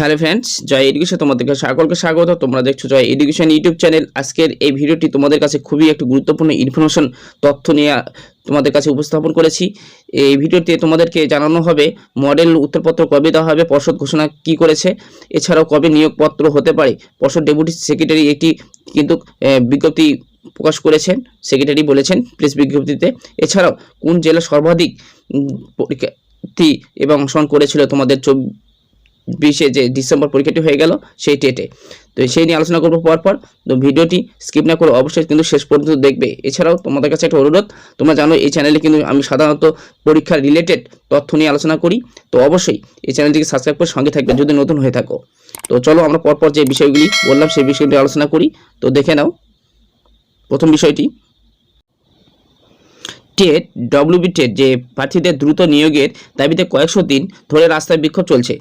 Hello friends, জয় education তোমাদেরকে সকলকে স্বাগত। তোমরা দেখছ জয় এডুকেশন ইউটিউব চ্যানেল। আজকের এই ভিডিওটি তোমাদের কাছে খুবই একটি গুরুত্বপূর্ণ ইনফরমেশন তথ্য নিয়ে তোমাদের কাছে উপস্থাপন করেছি। এই ভিডিওতে তোমাদেরকে জানানো হবে মডেল উত্তরপত্র কবে দেওয়া হবে, পর্ষদ ঘোষণা কি করেছে, এছাড়াও কবে নিয়োগপত্র হতে পারে। পর্ষদ ডেপুটি সেক্রেটারি একটি কিন্তু বিজ্ঞপ্তি প্রকাশ করেছেন, সেক্রেটারি বলেছেন প্রেস বিজ্ঞপ্তিতে। এছাড়াও কোন জেলা সর্বাধিক পরীক্ষার্থী এবং অংশগ্রহণ করেছিল তোমাদের বিশে যে ডিসেম্বর পরীক্ষাটি হয়ে গেল সেই টেটে তো সেই নিয়ে আলোচনা করব পরপর তো ভিডিওটি স্কিপ না করে অবশ্যই কিন্তু শেষ পর্যন্ত দেখবে। এছাড়াও তোমাদের কাছে একটা অনুরোধ, তোমরা জানো এই চ্যানেলে কিন্তু আমি সাধারণত পরীক্ষার রিলেটেড তথ্য নিয়ে আলোচনা করি। তো অবশ্যই এই চ্যানেলটিকে সাবস্ক্রাইব করে সঙ্গে থাকবে যদি নতুন হয়ে থাকো। তো চলো আমরা পরপর যে বিষয়গুলি বললাম সেই বিষয়গুলি আলোচনা করি। তো দেখে নাও প্রথম বিষয়টি। টেট ডব্লিউবি টেট যে প্রার্থীদের দ্রুত নিয়োগের দাবিতে কয়েকশো দিন ধরে রাস্তায় বিক্ষোভ চলছে।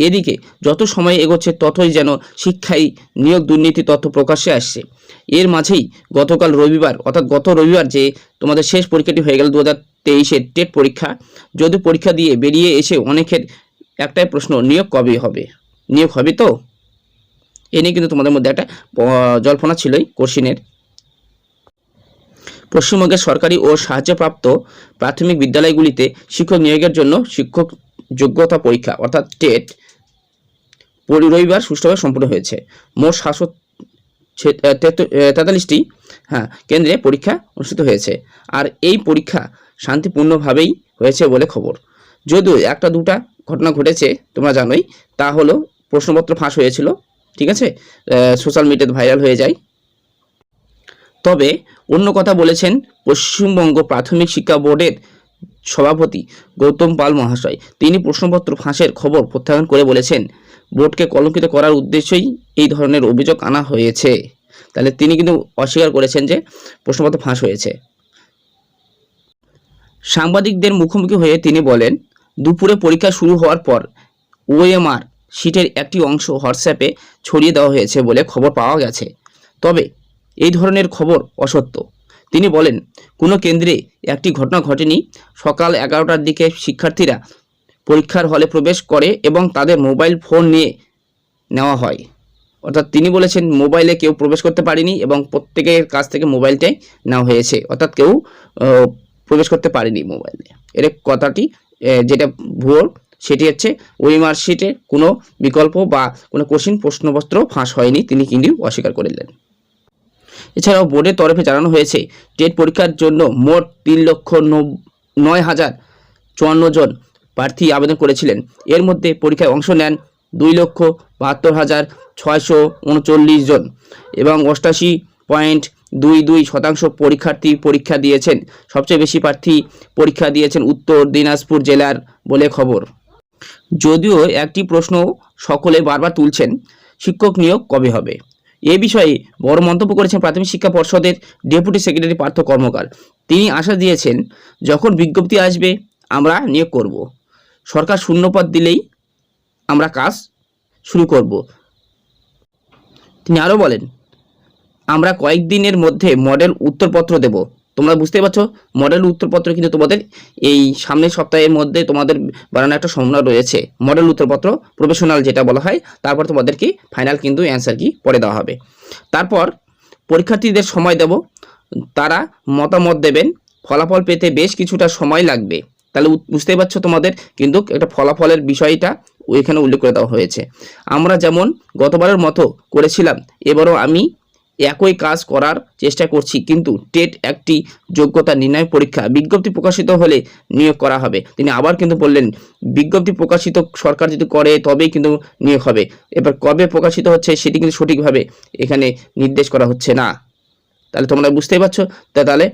এদিকে যত সময় এগোচ্ছে ততই যেন শিক্ষায় নিয়োগ দুর্নীতি তথ্য প্রকাশ্যে আসছে। এর মাঝেই গতকাল রবিবার, অর্থাৎ গত রবিবার যে তোমাদের শেষ পরীক্ষাটি হয়ে গেল দু হাজার তেইশের টেট পরীক্ষা, যদি পরীক্ষা দিয়ে বেরিয়ে এসে অনেকের একটাই প্রশ্ন, নিয়োগ কবে হবে? নিয়োগ হবে তো? এ নিয়ে কিন্তু তোমাদের মধ্যে একটা জল্পনা ছিলই কোশ্চিনের। পশ্চিমবঙ্গের সরকারি ও সাহায্যপ্রাপ্ত প্রাথমিক বিদ্যালয়গুলিতে শিক্ষক নিয়োগের জন্য শিক্ষক যোগ্যতা পরীক্ষা, অর্থাৎ টেট রবিবার সুষ্ঠুভাবে সম্পন্ন হয়েছে। মোট সাতশো তেতাল্লিশটি হ্যাঁ কেন্দ্রে পরীক্ষা অনুষ্ঠিত হয়েছে। আর এই পরীক্ষা শান্তিপূর্ণভাবেই হয়েছে বলে খবর। যদিও একটা দুটা ঘটনা ঘটেছে, তোমরা জানোই, তা হলো প্রশ্নপত্র ফাঁস হয়েছিল, ঠিক আছে? সোশ্যাল মিডিয়াতে ভাইরাল হয়ে যায়। তবে অন্য কথা বলেছেন পশ্চিমবঙ্গ প্রাথমিক শিক্ষা বোর্ডের সভাপতি গৌতম পাল মহাশয়। তিনি প্রশ্নপত্র ফাঁসের খবর প্রত্যাখ্যান করে বলেছেন বোর্ডকে কলঙ্কিত করার উদ্দেশ্যেই এই ধরনের অভিযোগ আনা হয়েছে। তাহলে তিনি কিন্তু অস্বীকার করেছেন যে প্রশ্নপত্র ফাঁস হয়েছে। সাংবাদিকদের মুখোমুখি হয়ে তিনি বলেন, দুপুরে পরীক্ষা শুরু হওয়ার পর ওএমআর শিটের একটি অংশ হোয়াটসঅ্যাপে ছড়িয়ে দেওয়া হয়েছে বলে খবর পাওয়া গেছে। তবে এই ধরনের খবর অসত্য। তিনি বলেন, কোনো কেন্দ্রে একটি ঘটনা ঘটেনি। সকাল এগারোটার দিকে শিক্ষার্থীরা পরীক্ষার হলে প্রবেশ করে এবং তাদের মোবাইল ফোন নিয়ে নেওয়া হয়। অর্থাৎ তিনি বলেছেন মোবাইলে কেউ প্রবেশ করতে পারেনি এবং প্রত্যেকের কাছ থেকে মোবাইলটাই নেওয়া হয়েছে। অর্থাৎ কেউ প্রবেশ করতে পারেনি মোবাইলে এর কথাটি যেটা ভুয়ো, সেটি হচ্ছে ওই মার্কশিটে কোনো বিকল্প বা কোনো কোশ্চিন প্রশ্নপত্র ফাঁস হয়নি। তিনি কিন্তু অস্বীকার করলেন। এছাড়াও বোর্ডের তরফে জানানো হয়েছে, টেট পরীক্ষার জন্য মোট তিন লক্ষ নয় হাজার চুয়ান্ন জন প্রার্থী আবেদন করেছিলেন। এর মধ্যে পরীক্ষায় অংশ নেন দুই লক্ষ বাহাত্তর হাজার ছয়শো উনচল্লিশ জন এবং অষ্টাশি পয়েন্ট দুই দুই শতাংশ পরীক্ষার্থী পরীক্ষা দিয়েছেন। সবচেয়ে বেশি প্রার্থী পরীক্ষা দিয়েছেন উত্তর দিনাজপুর জেলার বলে খবর। যদিও একটি প্রশ্ন সকলে বারবার তুলছেন, শিক্ষক নিয়োগ কবে হবে? এ বিষয়ে বড় মন্তব্য করেছেন প্রাথমিক শিক্ষা পর্ষদের ডেপুটি সেক্রেটারি পার্থ কর্মকার। তিনি আশা দিয়েছেন, যখন বিজ্ঞপ্তি আসবে, আমরা নিয়োগ করব। সরকার শূন্যপদ দিলেই আমরা কাজ শুরু করব। তিনি আরও বলেন, আমরা কয়েকদিনের মধ্যে মডেল উত্তরপত্র দেব। তোমরা বুঝতে পারছ, মডেল উত্তরপত্র কিন্তু তোমাদের এই সামনের সপ্তাহের মধ্যে তোমাদের বানানো একটা সম্ভাবনা রয়েছে। মডেল উত্তরপত্র, প্রফেশনাল যেটা বলা হয়, তারপর তোমাদেরকে ফাইনাল কিন্তু অ্যান্সার কি পরে দেওয়া হবে। তারপর পরীক্ষার্থীদের সময় দেব, তারা মতামত দেবেন, ফলাফল পেতে বেশ কিছুটা সময় লাগবে। তাহলে বুঝতেই পারছ তোমাদের কিন্তু একটা ফলাফলের বিষয়টা এখানে উল্লেখ করে দেওয়া হয়েছে। আমরা যেমন গতবারের মতো করেছিলাম, এবারও আমি একই কাজ করার চেষ্টা করছি, কিন্তু টেট একটি যোগ্যতা নির্ণয় পরীক্ষা, বিজ্ঞপ্তি প্রকাশিত হলে নিয়োগ করা হবে। তিনি আবার কিন্তু বললেন, বিজ্ঞপ্তি প্রকাশিত সরকার যদি করে তবেই কিন্তু নিয়োগ হবে। এবার কবে প্রকাশিত হচ্ছে সেটি কিন্তু সঠিকভাবে এখানে নির্দেশ করা হচ্ছে না। তাহলে তোমরা বুঝতেই পারছ। তাহলে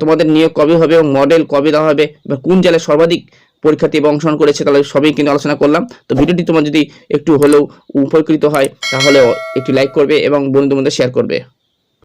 তোমাদের নিয়োগ কবে হবে এবং মডেল কবে দেওয়া হবে বা কোন জেলায় সর্বাধিক পরীক্ষার্থী এবং অংশগ্রহণ করেছে, তাহলে সবই কিন্তু আলোচনা করলাম। তো ভিডিওটি তোমার যদি একটু হলেও উপকৃত হয় তাহলে একটি লাইক করবে এবং বন্ধুদের মধ্যে শেয়ার করবে।